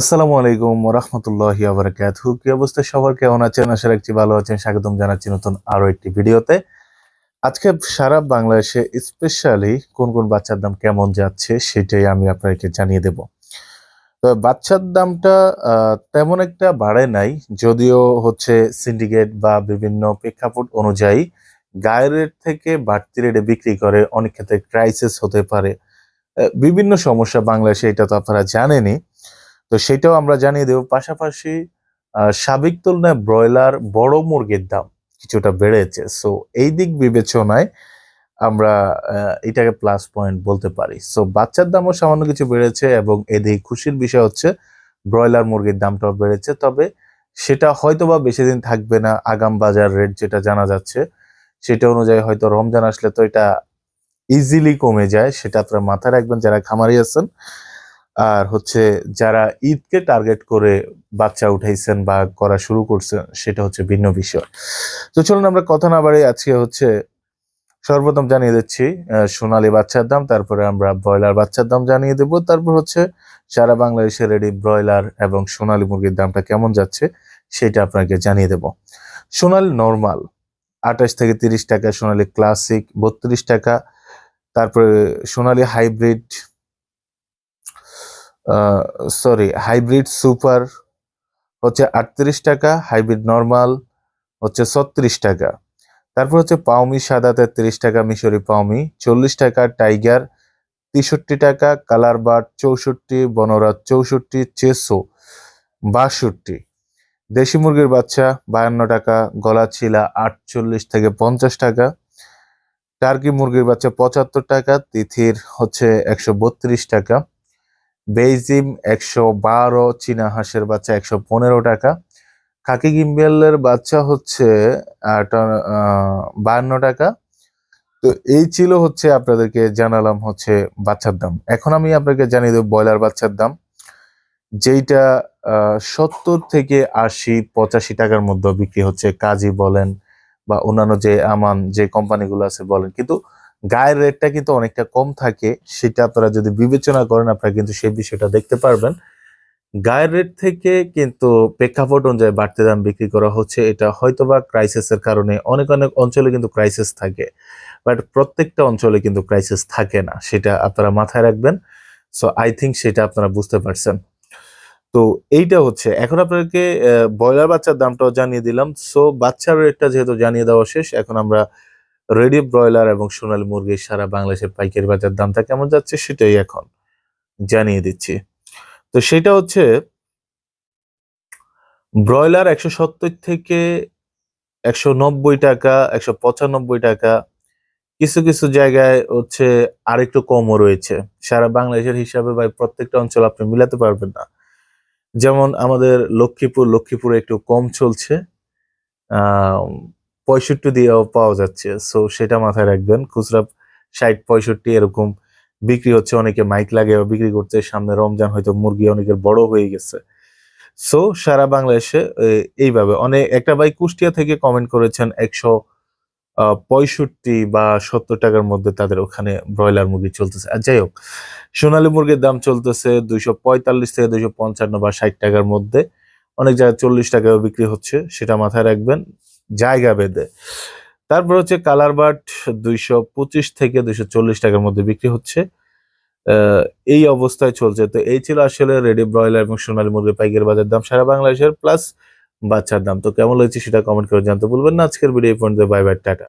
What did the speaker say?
আসসালামু আলাইকুম রহমতুল্লাহ আবরাকাত কি অবস্থা সবার? কেমন আছেন? আশা রাখছি ভালো আছেন। স্বাগতম জানাচ্ছি নতুন আরও একটি ভিডিওতে। আজকে সারা বাংলাদেশে স্পেশালি কোন কোন বাচ্চার দাম কেমন যাচ্ছে সেটাই আমি আপনাকে জানিয়ে দেব। তো বাচ্চার দামটা তেমন একটা বাড়ে নাই, যদিও হচ্ছে সিন্ডিকেট বা বিভিন্ন প্রেক্ষাপট অনুযায়ী গায়ের রেট থেকে বাড়তি রেটে বিক্রি করে অনেক ক্ষেত্রে ক্রাইসিস হতে পারে। বিভিন্ন সমস্যা বাংলাদেশে, এটা তো আপনারা জানেনই। তো সেটাও আমরা জানিয়ে দেব। পাশাপাশি সাবেক তুলনায় ব্রয়লার বড় মুরগির দাম কিছুটা বেড়েছে। সো এই দিক বিবেচনায় আমরা এটাকে প্লাস পয়েন্ট বলতে পারি। সো বাচ্চার দামও সামান্য কিছু বেড়েছে এবং এদিকে খুশির বিষয় হচ্ছে, ব্রয়লার মুরগির দামটাও বেড়েছে। তবে সেটা হয়তো বা বেশি দিন থাকবে না। আগাম বাজার রেট যেটা জানা যাচ্ছে, সেটা অনুযায়ী হয়তো রমজান আসলে তো এটা ইজিলি কমে যায়। সেটা আপনারা মাথায় রাখবেন যারা খামারি আছেন। আর হচ্ছে যারা ঈদকে টার্গেট করে বাচ্চা উঠাইছেন বা করা শুরু করছেন, সেটা হচ্ছে ভিন্ন বিষয়। তো চলুন আমরা কথা না বাড়ি আজকে হচ্ছে সর্বপ্রথম জানিয়ে দিচ্ছি সোনালী বাচ্চার দাম, তারপরে আমরা ব্রয়লার বাচ্চার দাম জানিয়ে দেব, তারপর হচ্ছে সারা বাংলাদেশে রেডি ব্রয়লার এবং সোনালী মুরগির দামটা কেমন যাচ্ছে সেটা আপনাকে জানিয়ে দেব। সোনালী নর্মাল আঠাশ থেকে তিরিশ টাকা, সোনালি ক্লাসিক বত্রিশ টাকা, তারপরে Sonali hybrid sorry hybrid super হচ্ছে আটত্রিশ টাকা হাইব্রিড নর্মাল হচ্ছে ছত্রিশ টাকা। তারপর হচ্ছে পাওমি সাদা তেত্রিশ টাকা মিশরি পাউমি চল্লিশ টাকা টাইগার তেষট্টি টাকা কালার বার্ড চৌষট্টি বনরাজ চৌষট্টি চেসো বাষট্টি। দেশি মুরগির বাচ্চা বায়ান্ন টাকা গলা ছিলা আটচল্লিশ থেকে পঞ্চাশ টাকা। টার্কি মুরগির বাচ্চা পঁচাত্তর টাকা, তিথির হচ্ছে একশো বত্রিশ টাকা। বেইজিম একশো বারো, চীনা হাঁসের বাচ্চা একশো পনেরো টাকা। খাকি গিম্বেলের বাচ্চা হচ্ছে বায়ান্ন টাকা। তো এই ছিল হচ্ছে আপনাদেরকে জানালাম হচ্ছে বাচ্চার দাম। এখন আমি আপনাকে জানিয়ে দেবো ব্রয়লার বাচ্চার দাম, যেইটা সত্তর থেকে আশি, পঁচাশি টাকার মধ্যে বিক্রি হচ্ছে। কাজী বলেন বা অন্যান্য যে আমান, যে কোম্পানিগুলো আছে বলেন। কিন্তু গায়ের রেটটা কিন্তু অনেকটা কম থাকে, সেটা আপনারা যদি বিবেচনা করেন, আপনারা কিন্তু সেই বিষয়টা দেখতে পারবেন। গায়ের রেট থেকে কিন্তু প্রেক্ষাপট অনুযায়ী বাড়তি দাম বিক্রি করা হচ্ছে। এটা হয়তোবা ক্রাইসিসের কারণে অনেক অনেক অঞ্চলে কিন্তু ক্রাইসিস থাকে বাট প্রত্যেকটা অঞ্চলে কিন্তু ক্রাইসিস থাকে না, সেটা আপনারা মাথায় রাখবেন। সো আই থিঙ্ক সেটা আপনারা বুঝতে পারছেন। তো, এইটা হচ্ছে। এখন আপনাদেরকে ব্রয়লার বাচ্চার দামটাও জানিয়ে দিলাম। সো বাচ্চার রেটটা যেহেতু জানিয়ে দেওয়া শেষ, এখন আমরা রেডি ব্রয়লার এবং সোনালী মুরগির সারা বাংলাদেশের পাইকারি বাজার দামটা কেমন যাচ্ছে সেটাই এখন জানিয়ে দিচ্ছি। তো সেটা হচ্ছে, ব্রয়লার একশো সত্তর থেকে একশো নব্বই টাকা, একশো পঁচানব্বই টাকা। কিছু কিছু জায়গায় হচ্ছে আরেকটু কমও রয়েছে। সারা বাংলাদেশের হিসাবে বা প্রত্যেকটা অঞ্চল আপনি মিলাতে পারবেন না। যেমন আমাদের লক্ষ্মীপুর, লক্ষ্মীপুরে একটু কম চলছে। পঁয়ষট্টি দিয়েও পাওয়া যাচ্ছে। সো সেটা মাথায় রাখবেন। খুচরা ষাট, পঁয়ষট্টি এরকম বিক্রি হচ্ছে। অনেকে মাইক লাগিয়ে বিক্রি করছে। সামনে রমজান, হয়তো মুরগি অনেকের বড় হয়ে গেছে। সো সারা বাংলাদেশে এইভাবে। অনেক একটা ভাই কুষ্টিয়া থেকে কমেন্ট করেছেন, একশো পঁয়ষট্টি বা সত্তর টাকার মধ্যে তাদের ওখানে ব্রয়লার মুরগি চলতেছে। আর যাই হোক, সোনালী মুরগির দাম চলতেছে দুইশো পঁয়তাল্লিশ থেকে দুইশো পঞ্চান্ন বা ষাট টাকার মধ্যে। অনেক জায়গায় চল্লিশ টাকাও বিক্রি হচ্ছে, সেটা মাথায় রাখবেন। জায়গা বেঁধে। তারপর হচ্ছে কালার বাট দুইশো পঁচিশ থেকে দুইশো চল্লিশ টাকার মধ্যে বিক্রি হচ্ছে। এই অবস্থায় চলছে। তো এই ছিল আসলে রেডি ব্রয়লার এবং সোনালী মুরগির পাইকারি বাজার দাম সারা বাংলাদেশের, প্লাস বাচ্চার দাম। তো কেমন লাগছে সেটা কমেন্ট করে জানতে বলবেন না। আজকের ভিডিও পর্যন্ত। Bye bye, tata.